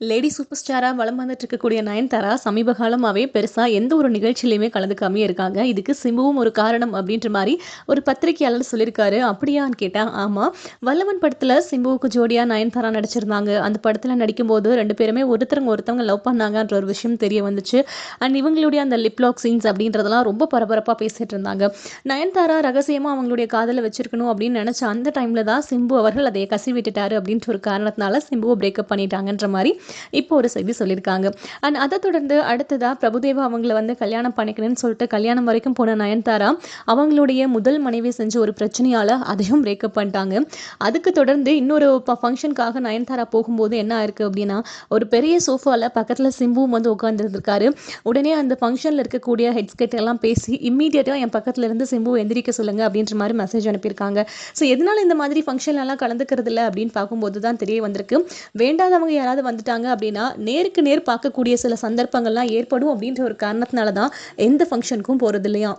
Lady super ஸ்டாராக வளம் வந்துட்டு இருக்கக்கூடிய நயன்தாரா சமீப காலமாகவே பெருசாக எந்த ஒரு நிகழ்ச்சியிலையுமே கலந்துக்காமே இருக்காங்க. இதுக்கு சிம்புவும் ஒரு காரணம் அப்படின்ற மாதிரி ஒரு பத்திரிகையாளர் சொல்லியிருக்காரு. அப்படியான்னு கேட்டால் ஆமாம் வல்லவன் படத்தில் சிம்புவுக்கு ஜோடியாக நயன்தாரா நடிச்சிருந்தாங்க. அந்த படத்தில் நடிக்கும்போது ரெண்டு பேருமே ஒருத்தருங்க ஒருத்தவங்க லவ் பண்ணாங்கன்ற ஒரு விஷயம் தெரிய வந்துச்சு. அண்ட் இவங்களுடைய அந்த லிப்லாக் சீன்ஸ் அப்படின்றதெல்லாம் ரொம்ப பரபரப்பாக பேசிகிட்டு இருந்தாங்க. நயன்தாரா ரகசியமாக அவங்களுடைய காதலை வச்சிருக்கணும் அப்படின்னு நினச்ச அந்த டைமில் தான் சிம்பு அவர்கள் அதை கசி விட்டுட்டாரு அப்படின்ற ஒரு காரணத்தினால சிம்புவை பிரேக்கப் பண்ணிட்டாங்கன்ற மாதிரி இப்போ ஒரு செய்தி சொல்லியிருக்காங்க. அண்ட் அதை தொடர்ந்து அடுத்ததாக பிரபுதேவா அவங்கள வந்து கல்யாணம் பண்ணிக்கணும்னு சொல்லிட்டு கல்யாணம் வரைக்கும் போன நயன்தாரா அவங்களுடைய முதல் மனைவி செஞ்ச ஒரு பிரச்சனையால் அதையும் பிரேக்கப் பண்ணிட்டாங்க. அதுக்கு தொடர்ந்து இன்னொரு ஃபங்க்ஷனுக்காக நயன்தாரா போகும்போது என்ன ஆயிருக்கு அப்படின்னா ஒரு பெரிய சோஃபாவில் பக்கத்தில் சிம்புவும் வந்து உட்காந்துருந்துருக்காரு உடனே அந்த ஃபங்க்ஷனில் இருக்கக்கூடிய ஹெட்ஸ்கெட் எல்லாம் பேசி இம்மீடியட்டாக என் பக்கத்தில் இருந்து சிம்பு எந்திரிக்க சொல்லுங்க அப்படின்ற மாதிரி மெசேஜ் அனுப்பியிருக்காங்க. ஸோ எதனால இந்த மாதிரி ஃபங்க்ஷன்லாம் கலந்துக்கிறது இல்லை அப்படின்னு பார்க்கும்போது தான் தெரிய வந்திருக்கு. வேண்டாதவங்க யாராவது வந்துட்டாங்க அப்படின்னா நேருக்கு நேர் பார்க்கக்கூடிய சில சந்தர்ப்பங்கள்லாம் ஏற்படும் அப்படின்ற ஒரு காரணத்தினால தான் எந்த ஃபங்க்ஷனுக்கும் போகிறது இல்லையா